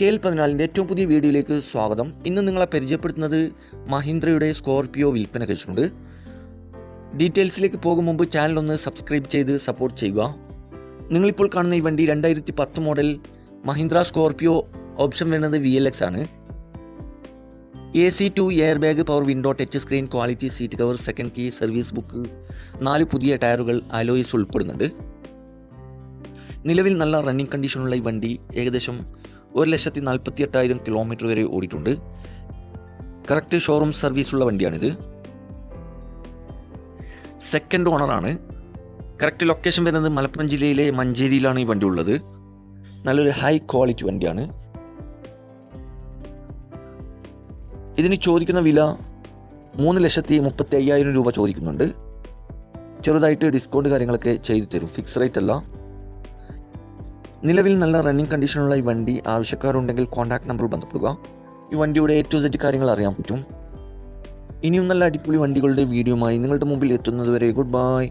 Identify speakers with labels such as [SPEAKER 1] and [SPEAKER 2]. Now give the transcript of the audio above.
[SPEAKER 1] K L പതിനാലിന്റെ ഏറ്റവും പുതിയ വീഡിയോയിലേക്ക് സ്വാഗതം. ഇന്ന് നിങ്ങളെ പരിചയപ്പെടുത്തുന്നത് മഹീന്ദ്രയുടെ സ്കോർപിയോ വിൽപ്പന കഴിച്ചിട്ടുണ്ട് ഡീറ്റെയിൽസിലേക്ക് പോകും മുമ്പ് ചാനൽ ഒന്ന് സബ്സ്ക്രൈബ് ചെയ്ത് സപ്പോർട്ട് ചെയ്യുക. നിങ്ങളിപ്പോൾ കാണുന്ന ഈ വണ്ടി രണ്ടായിരത്തി പത്ത് മോഡൽ മഹീന്ദ്ര സ്കോർപിയോ ഓപ്ഷൻ വരുന്നത് വി എൽ എക്സ് ആണ്. A C two airbag power window touch screen quality seat cover second key service book നാല് പുതിയ ടയറുകൾ അലോയിസ് ഉൾപ്പെടുന്നുണ്ട്. നിലവിൽ നല്ല റണ്ണിങ് കണ്ടീഷനുള്ള ഈ വണ്ടി ഏകദേശം ഒരു ലക്ഷത്തി നാൽപ്പത്തി എട്ടായിരം കിലോമീറ്റർ വരെ ഓടിയിട്ടുണ്ട്. കറക്റ്റ് ഷോറൂം സർവീസുള്ള വണ്ടിയാണിത്. സെക്കൻഡ് ഓണറാണ് കറക്റ്റ് ലൊക്കേഷൻ വരുന്നത് മലപ്പുറം ജില്ലയിലെ മഞ്ചേരിയിലാണ് ഈ വണ്ടി ഉള്ളത്. നല്ലൊരു ഹൈ ക്വാളിറ്റി വണ്ടിയാണ്. ഇതിന് ചോദിക്കുന്ന വില മൂന്ന് ലക്ഷത്തി മുപ്പത്തി അയ്യായിരം രൂപ ചോദിക്കുന്നുണ്ട്. ചെറുതായിട്ട് ഡിസ്കൗണ്ട് കാര്യങ്ങളൊക്കെ ചെയ്തു തരും. ഫിക്സ് റേറ്റ് അല്ല. നിലവിൽ നല്ല റണ്ണിങ് കണ്ടീഷനുള്ള ഈ വണ്ടി ആവശ്യക്കാരുണ്ടെങ്കിൽ കോൺടാക്ട് നമ്പറിൽ ബന്ധപ്പെടുക. ഈ വണ്ടിയുടെ എ ടു സെറ്റ് കാര്യങ്ങൾ അറിയാൻ പറ്റും. ഇനിയും നല്ല അടിപൊളി വണ്ടികളുടെ വീഡിയോയുമായി നിങ്ങളുടെ മുമ്പിൽ എത്തുന്നതുവരെ ഗുഡ് ബൈ